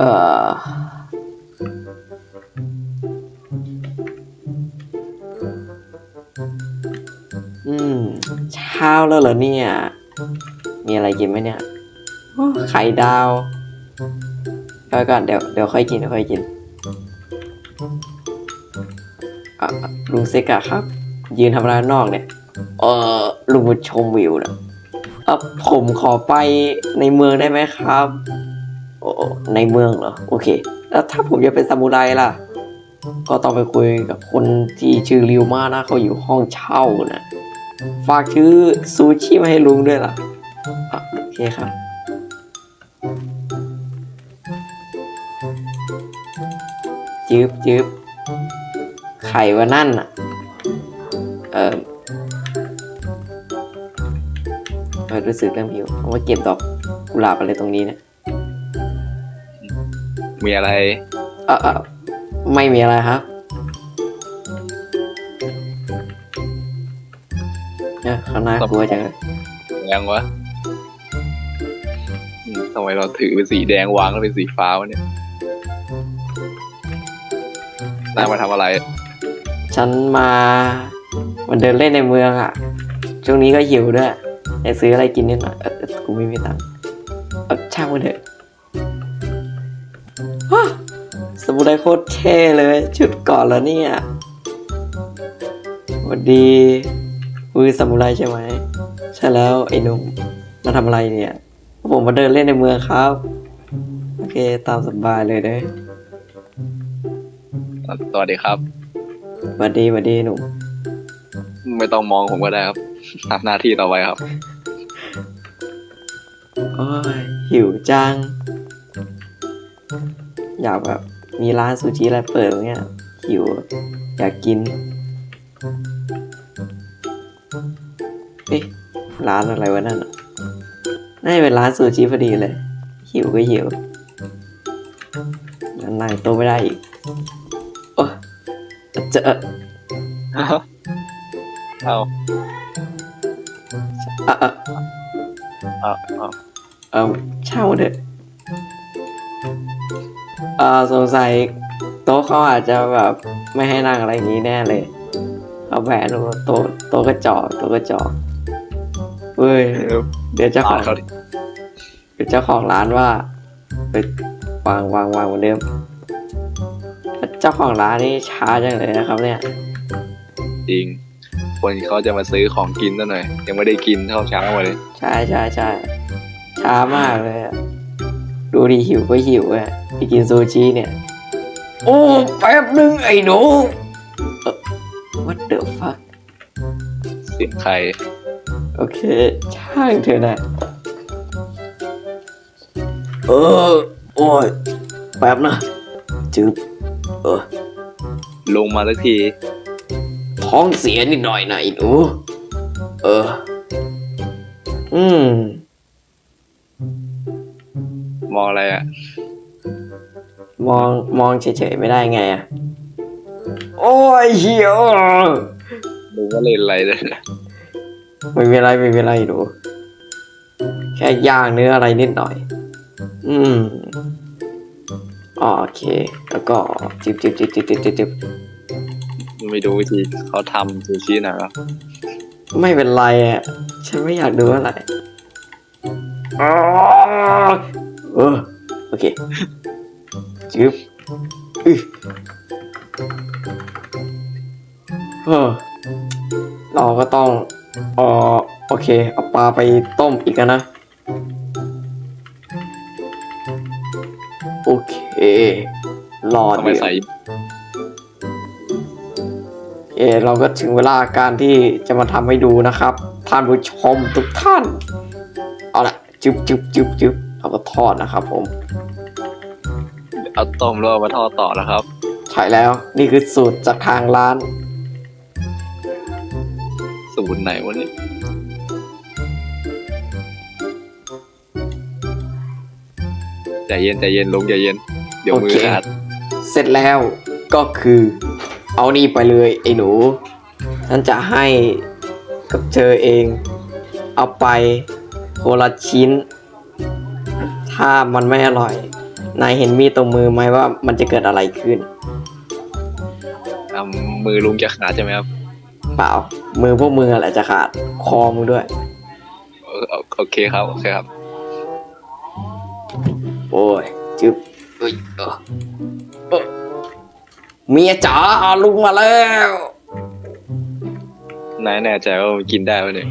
เอออืมเช้าแล้วเหรอเนี่ย มีอะไรกินไหมเนี่ยโอ้ไข่ดาวเดี๋ยวก่อนเดี๋ยวเดี๋ยวค่อยกินเดี๋ยวค่อยกินอะลุงเซกะครับ ยืนทำร้างนอกเนี่ย เออลุงมาชมวิวนะเออผมขอไปในเมืองได้ไหมครับ โอ้ในเมืองเหรอ โอเค แล้วถ้าผมจะเป็นซามูไรล่ะ ก็ต้องไปคุยกับคนที่ชื่อริวมานะเขาอยู่ห้องเช่านะฝากชื่อซูชิมาให้ลุงด้วยล่ะโอเคครับจืบจืบไข่ว่านั่นอะ เออรู้สึกเริ่มหิวเพราะว่าเก็บดอกกุหลาบอะไรตรงนี้เนะ มีอะไร เออเออไม่มีอะไรครับเนี่ยข้างหน้ากลัวจังเลยยังวะอืมทำไมเราถือเป็นสีแดงวางแล้วเป็นสีฟ้าวะเนี่ยนายมาทำอะไร ฉันมา มันเดินเล่นในเมืองอะ ช่วงนี้ก็หิวด้วยอยากซื้ออะไรกินนิดหน่อยเออเออกูไม่มีตังค์เออช่างมันเถอะ สมุไรโคตรเท่เลย ชุดก่อนแล้วเนี่ยสวัสดีมือสมุไรใช่ไหม ใช่แล้วไอ้หนุ่มมาทำอะไรเนี่ย ผมมาเดินเล่นในเมืองครับ โอเคตามสบายเลยเด้อสวัสดีครับ สวัสดีสวัสดีหนุ่ม ไม่ต้องมองผมก็ได้ครับทำหน้าที่ต่อไปครับ โอ้ยหิวจัง อยากแบบ มีร้านซูชิอะไรเปิดอย่างเงี้ยหิวอยากกินเอ๊ะร้านอะไรวะนั่นน่ะน่าจะเป็นร้านซูชิพอดีเลย หิวก็หิวนั่งนั่งโต๊ะไม่ได้อีกโอ้เจอเอาอะอะเอาเอาเออเช่าเถอะ เออสงสัยโต๊ะเขาอาจจะแบบไม่ให้นั่งอะไรอย่างนี้แน่เลยเขาแผนดูโต๊ะโต๊ะกระจอกโต๊ะกระจอกเฮ้ยเออเดี๋ยวเจ้าขปาอดงเขาดิเดี๋ยวเจ้าของร้านว่าไปวางวางวางเหมือนเดิม เจ้าของร้านนี่ช้าจังเลยนะครับ เนี่ย จริง คนเขาจะมาซื้อของกินซะหน่อย ยังไม่ได้กินเท่าเช้ามาเลย ใช่ใช่ใช่ช้ามากเลยอะ ดูดิหิวก็หิวอะไปกินซูชิเนี่ย โอ้ แป๊บนึงไอ้หนูเอ่อ what the fuck เสียงใคร โอเค ช่างเถอะนะ เออ โอ้ย แป๊บนะจืบเออ ลงมาสักที ท้องเสียนิดหน่อยนะไอ้หนู เออ อืม มองอะไรอะ มองมองเฉยๆไม่ได้ไงอะโอ้ยเหียวดูว่าเล่นอะไรเลยนะไม่มีอะไรไม่มีอะไรหนูแค่ย่างเนื้ออะไรนิดหน่อย อืมโอเค แล้วก็จิบจิบจิบจิบจิบจิบจิบไม่ดูวิธีเขาทำซูชิหน่อยเหรอไม่เป็นไรอะ ฉันไม่อยากดูอะไรอ๋อ เออ โอเคจิบอึเออเราก็ต้องเออโอเค เอาปลาไปต้มอีกอะนะ โอเค รอทำไมเดี๋ยวใส่เออเราก็ถึงเวลาการที่จะมาทำให้ดูนะครับ ท่านผู้ชมทุกท่าน เอาละจุ๊บจุ๊บจุ๊บจุ๊บ เอามาทอดนะครับ ผม เอาต้มแล้วเอามาทอดต่อนะครับ ใช่แล้ว นี่คือสูตรจากทางร้าน สูตรไหนวะเนี่ยใจเย็นใจเย็นลงใจเย็น เดี๋ยวโอมือเค ขาดเสร็จแล้วก็คือ เอานี่ไปเลยไอ้หนู ฉันจะให้กับเธอเอง เอาไปคนละชิ้น ถ้ามันไม่อร่อย นายเห็นมีดตรงมือไหมว่ามันจะเกิดอะไรขึ้น อ่ามือลุงจะขาดใช่ไหมครับเปล่า มือพวกมืออะไรจะขาด คอมึงด้วย เออโอเคครับโอเคครับโอ้ยจึ๊บเอ้ยเออเออเมียจ๋าลุงมาแล้ว นายแน่ใจว่ามันกินได้ไหมเนี่ย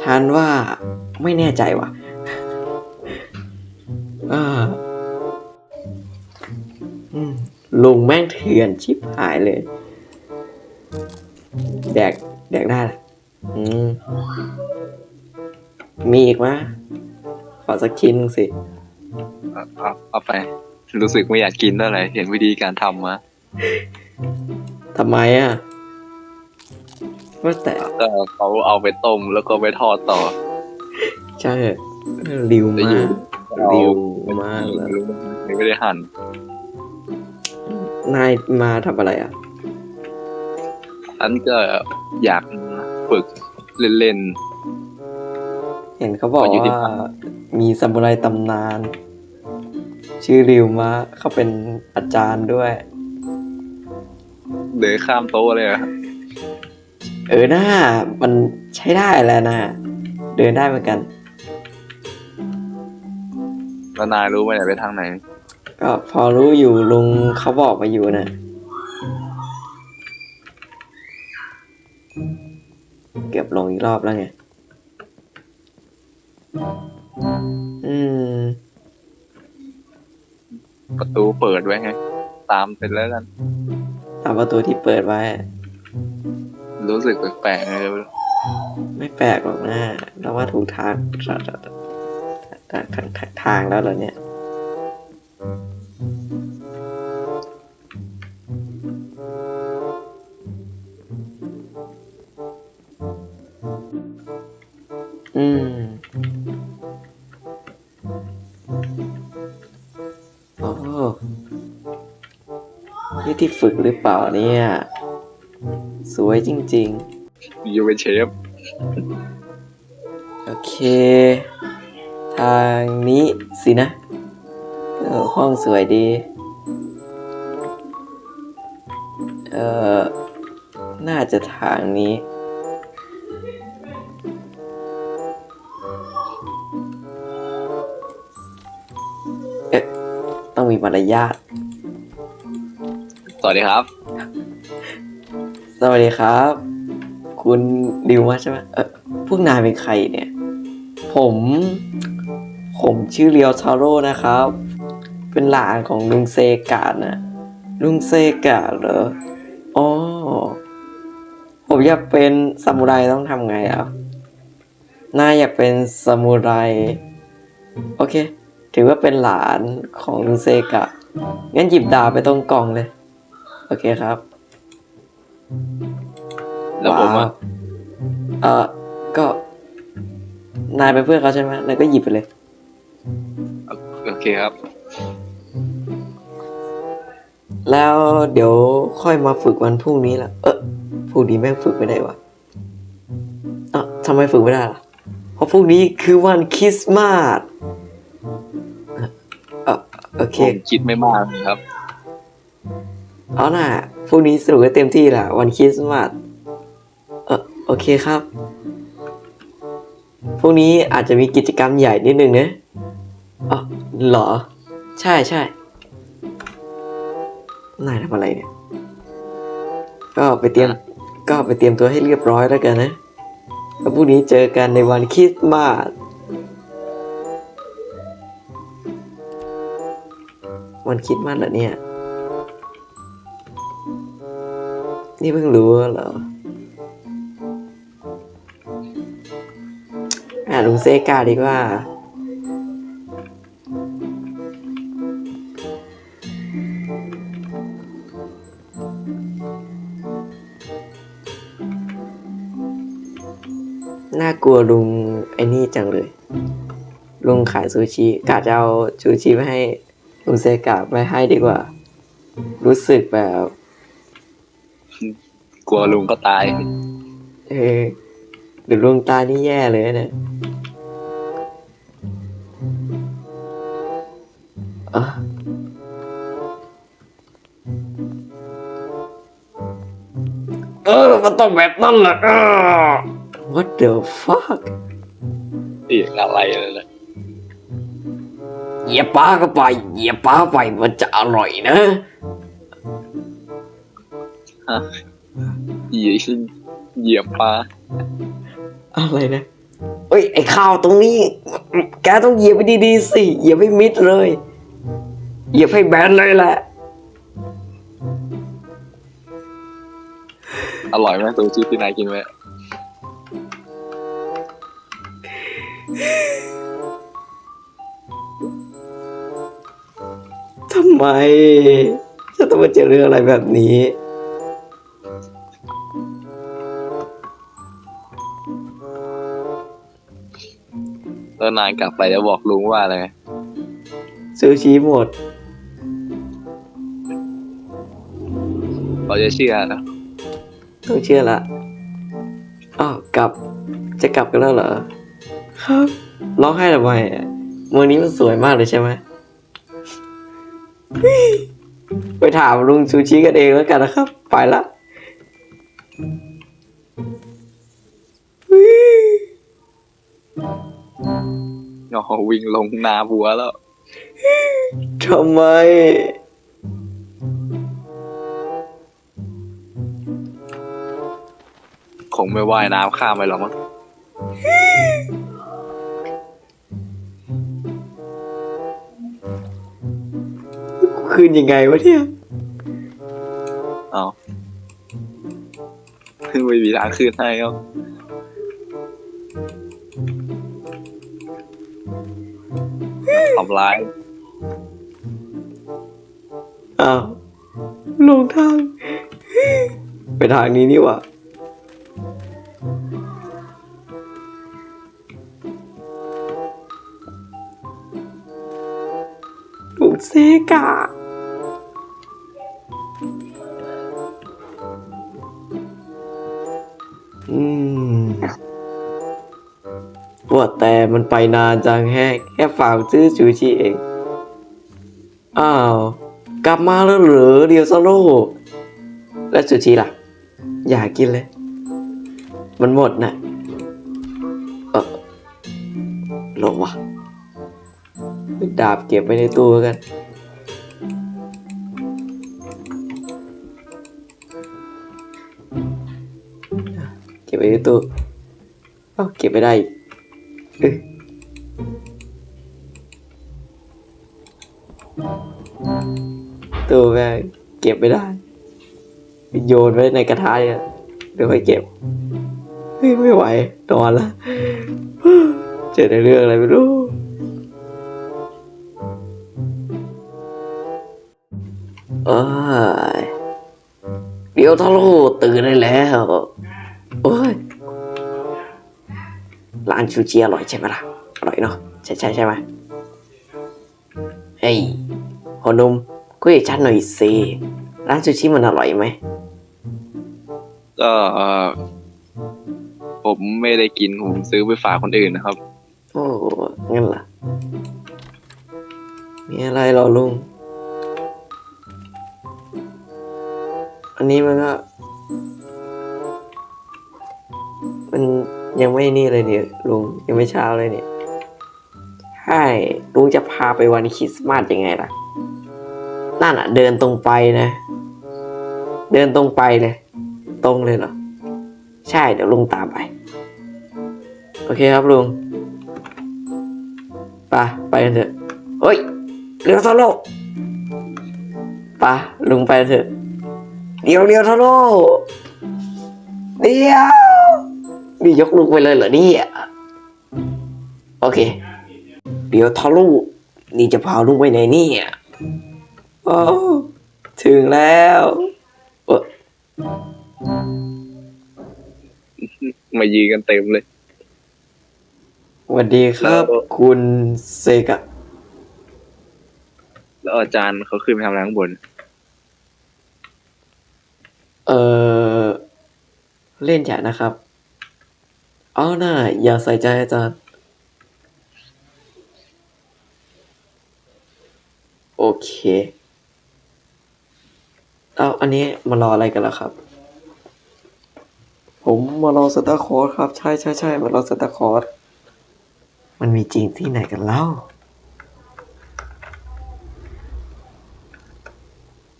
ฉันว่าไม่แน่ใจว่ะเอออืมลุงแม่งเถื่อนชิบหายเลย แดก แดกได้ละอืม มีอีกไหมขอสักชิ้นหนึ่งสิ เอาเอาเอาไป รู้สึกไม่อยากกินเท่าไหร่เห็นวิธีการทำมาทำไมอะว่าแต่ก็เขาเอาไปต้มแล้วก็ไปทอดต่อ ใช่ริวจะอยู่มาก ริวมากเลยลุงไม่ได้หั่นนายมาทำอะไรอะอันก็อยากฝึกเล่นเห็นเขาบอกขออยู่ที่ว่าบ้านมีซามูไรตำนาน ชื่อริวมาเขาเป็นอาจารย์ด้วยๆเดินข้ามโต๊ะเลยอะเออหน้ามันใช้ได้แหล้วนะ เดินได้เหมือนกัน แล้วนายรู้ไหมเนี่ยไปทางไหน ก็พอรู้อยู่ลุงเขาบอกมาอยู่นะเกือบลงอีกรอบแล้วไง อืม ประตูเปิดไว้ไง ตามไปแล้วกัน ตามประตูที่เปิดไว้ รู้สึกแปลกๆเลย ไม่แปลกหรอกนะเราว่าถูกทาง ทางทางทางทางทางแล้วเหรอเนี่ยอืมโอ้นี่ที่ฝึกหรือเปล่าเนี่ย สวยจริง ๆ อยู่เป็นเชฟ โอเค ทางนี้สินะเออห้องสวยดี เออน่าจะทางนี้ เอ๊ะ ต้องมีมารยาท สวัสดีครับ สวัสดีครับ คุณดิวมาใช่ไหมเออพวกนายเป็นใครเนี่ย ผม ผมชื่อเรียวทาโร่นะครับ เป็นหลานของลุงเซกะนะ ลุงเซกะเหรอ อ๋อ ผมอยากเป็นซามูไรต้องทำไงอะนายอยากเป็นซามูไร โอเค ถือว่าเป็นหลานของลุงเซกะ งั้นหยิบดาบไปตรงกล่องเลย โอเคครับแล้วผมอะว้าวเออก็ นายเป็นเพื่อนเขาใช่ไหมนายก็หยิบไปเลย โอเคครับ แล้วเดี๋ยวค่อยมาฝึกวันพรุ่งนี้ละเออพรุ่งนี้แม่งฝึกไม่ได้วะอะทำไมฝึกไม่ได้ล่ะ เพราะพรุ่งนี้คือวันคริสต์มาสอะเออโอเคผมคิดไม่มากครับ เอาน่ะพรุ่งนี้สนุกกันเต็มที่แหละวันคริสต์มาสเออโอเคครับพรุ่งนี้อาจจะมีกิจกรรมใหญ่นิดนึงนะอ๋อ เหรอ ใช่ใช่นายทำอะไรเนี่ย ก็ไปเตรียม ก็ไปเตรียมตัวให้เรียบร้อยแล้วกันนะ แล้วพรุ่งนี้เจอกันในวันคริสต์มาส วันคริสต์มาสเหรอเนี่ย นี่เพิ่งรู้เหรออ่าลุงเซกาดีกว่าากลัวลุงไอ้นี่จังเลย ลุงขายซูชิกะจะเอาซูชิไปให้ลุงเซกะไปให้ดีกว่า รู้สึกแบบ กลัวลุงก็ตาย เออหรือลุงตายนี่แย่เลยนะเออเออมันต้องแบบนั้นแหละเออ What the fuck อีกอะไรเลยเหยียบปลาเข้าไปเหยียบปลาไปมันจะอร่อยนะเหยียบเหยียบปลาอะไรนะเอ้ยไอ้ข้าวตรงนี้ แกต้องเหยียบไปดีๆสิเหยียบให้มิดเลยเหยียบให้แบนเลยแหละอร่อยไหมซูชิที่นายกินไหม ทำไมฉันต้องมาเจอเรื่องอะไรแบบนี้ แล้วนายกลับไปจะบอกลุงว่าอะไรซูชิหมด เราจะเชื่อนะต้องเชื่อละอ้าวกลับจะกลับกันแล้วเหรอ ครับร้องไห้ทำไมอะเมืองนี้มันสวยมากเลยใช่ไหมเฮ้ยไปถามลุงซูชิกันเองแล้วกันนะครับ ไปละเฮ้ยอ๋อวิ่งลงนาบัวแล้วทำไม คงไม่ว่ายน้ำข้ามไปหรอกมั้ง คืนยังไงวะเนี่ยเอาไม่มีทางขึ้นให้ก็ทำร้ายอ้าวลงทาง ไปทางนี้นี่หว่าลุงเซกา มันไปนานจังแฮกแค่ฝากซื้อชูชีเอง อ้าว กลับมาแล้วเหรอเดียวซโลแล้วซูชิล่ะ อยากกินเลย มันหมดน่ะเออลงวะดาบเก็บไว้ในตู้แล้วกันเก็บไว้ในตู้เอ้าเก็บไม่ได้อีก เอ้ยตู้แม่งเก็บไม่ได้ โยนไว้ในกระทะเนี่ยเดี๋ยวค่อยเก็บเฮ้ยไม่ไหวนอนละเจอในเรื่องอะไรไม่รู้เอ้ยเดี๋ยวทะลุตื่นได้แล้ว โอ้ย ร้านชูชีอร่อยใช่ไหมล่ะ อร่อยเนาะ ใช่ใช่ใช่ไหมเฮ้ยพอหนุ่มคุยกับฉันหน่อยสิ ร้านชูชิมันอร่อยไหม ก็เอ่อผมไม่ได้กินผมซื้อไปฝากคนอื่นนะครับ ไม่เช้าเลยเนี่ยใช่ลุงจะพาไปวันคริสต์มาสยังไงล่ะ นั่นอะ เดินตรงไปนะ เดินตรงไปเลย ตรงเลยเหรอ ใช่เดี๋ยวลุงตามไป โอเคครับลุงไปไปกันเถอะเฮ้ยเรียวทาโร่ไปลุงไปเถอะ เดี๋ยวเรียวทาโร่เดี๋ยวนี่ยกลุงไปเลยเหรอเนี่ย โอเค เดี๋ยวทาโร่นี่จะพาลุงไปไหนเนี่ยโอ้ถึงแล้วเอ้อมายืนกันเต็มเลยสวัสดีครับแล้วคุณเซกะ แล้วอาจารย์เขาขึ้นไปทำอะไรข้างบน เออเล่นใหญ่นะครับ เอาหน่า อย่าใส่ใจอาจารย์แล้วอันนี้มารออะไรกันล่ะครับ ผมมารอสตาร์คอร์สครับ ใช่ใช่ใช่มารอสตาร์คอร์สมันมีจริงที่ไหนกันเล่า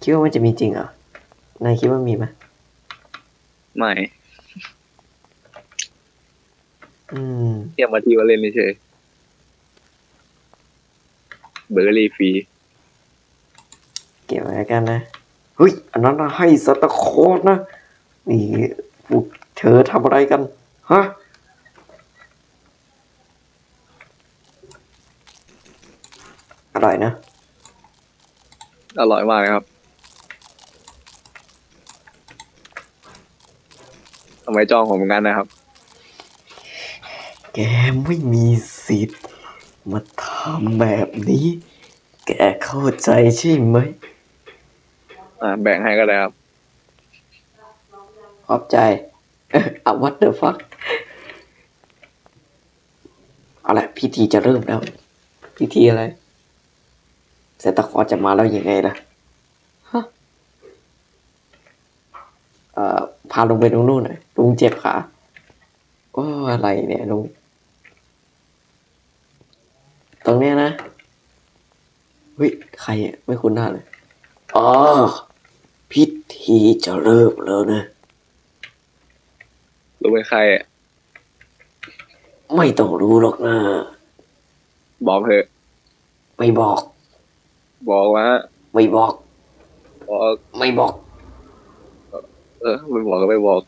คิดว่ามันจะมีจริงเหรอนายคิดว่ามีไหมไม่ อืมเทียบมาที่ว่าเล่นเฉยเบอร์รี่ฟรีเก็บไว้แล้วกันนะเฮ้ยอันนั้นนะให้สตาร์คอร์สนะนี่พวกเธอทำอะไรกันฮะอร่อยนะ อร่อยมากเลยครับทำไมจ้องผมงั้นนะครับ แกไม่มีสิทธิ์ มาทำแบบนี้ แกเข้าใจใช่ไหม อ่าแบ่งให้ก็ได้ครับ ขอบใจอะ what the fuck เอาละพิธีจะเริ่มแล้ว พิธีอะไรเซนตาคลอร์สจะมาแล้วยังไงล่ะฮะเอ่อพาลงไปตรงนู้นหน่อยลุงเจ็บขาโอ้อะไรเนี่ยลุง ตรงเนี้ยนะเฮ้ยใครอะไม่คุ้นหน้าเลย อ๋อ พิธีจะเริ่มแล้วนะ รู้เป็นใครอะไม่ต้องรู้หรอกนะ บอกเถอะ ไม่บอก บอกว่า ไม่บอก บอก ไม่บอก เออไม่บอกก็ไม่บอก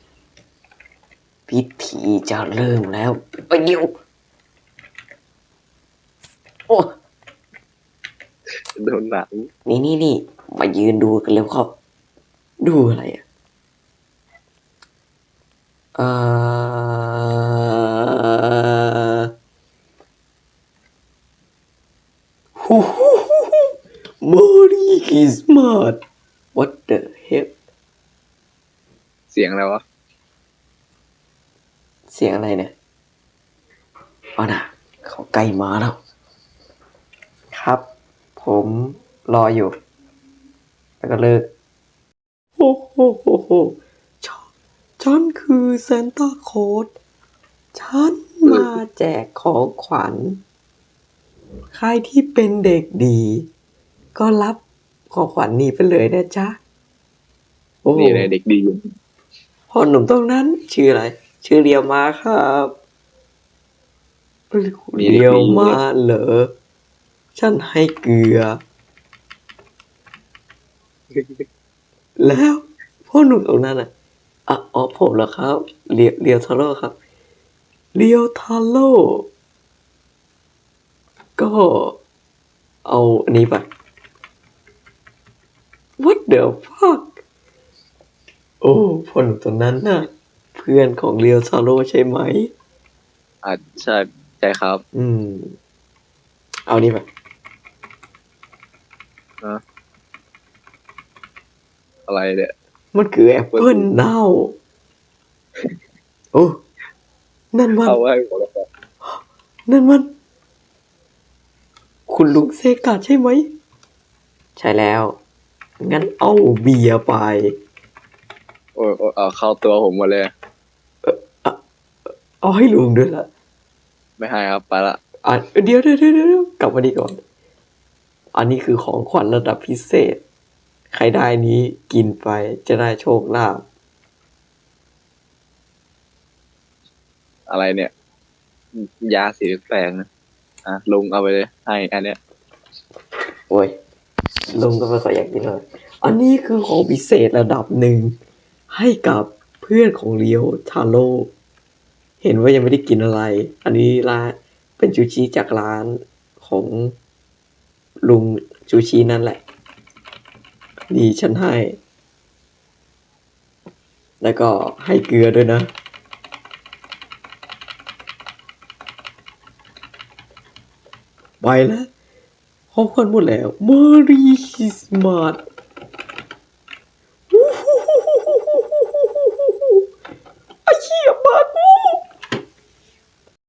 พิธีจะเริ่มแล้วไปเดี๋ยว โอ้โดนหนังนี่นี่นี่มายืนดูกันเร็วครับ ดูอะไรอะเอ่อฮู้ฮู้ฮู้ฮู้ Merry Christmas What the hell เสียงอะไรวะ เสียงอะไรเนี่ยเอานะเขาใกล้มาแล้ว ครับ ผมรออยู่ แล้วก็เลิกโอ้โหโหโหฉันฉันคือเซนต้าโคดฉันมาแจกของขวัญ ใครที่เป็นเด็กดี ก็รับของขวัญนี้ไปเลยนะจ๊ะโอ้โหนี่เลยเด็กดีอยู่พ่อหนุ่มตรงนั้น ชื่ออะไร ชื่อเรียวมาครับเรียวมาเหรอ ฉันให้เกลือ แล้วพ่อหนุ่มตรงนั้นอะอะอ๋อผมเหรอครับเรียวเรียวทาโร่ครับเรียวทาโร่ก็เอาอันนี้ไป What the fuck โอ้พ่อหนุ่มตรงนั้นน่ะ เพื่อนของเรียวทาโร่ใช่ไหมอ่าใช่ใช่ครับ อืม เอานี่ไป อะไรเนี่ย มันคือแอปเปิลเน่า โอ้ นั่นมันเอาไว้ผมแล้วกันนั่นมัน คุณลุงเซกาใช่ไหม ใช่แล้ว งั้นเอาเบียร์ไปโอ้ยโอ้ยเอาเข้าตัวผมหมดเลย เอาให้ลุงด้วยล่ะ ไม่ให้ครับ ไปละอะเดี๋ยวเดี๋ยวเดี๋ยวเดี๋ยวกลับมาดีก่อน อันนี้คือของขวัญระดับพิเศษ ใครได้นี้กินไปจะได้โชคลาภอะไรเนี่ย ยาสีแปลงนะอะลุงเอาไปเลยให้อันเนี้ยโอ้ยลุงก็ไม่ค่อยอยากกินเลยอันนี้คือของพิเศษระดับหนึ่งให้กับเพื่อนของเลียวทาโร่เห็นว่ายังไม่ได้กินอะไร อันนี้ร้านเป็นชูชีจากร้านของ ลุงชูชีนั่นแหละนี่ฉันให้ แล้วก็ให้เกลือด้วยนะ ไปแล้วของควันหมดแล้ว Merry Christmas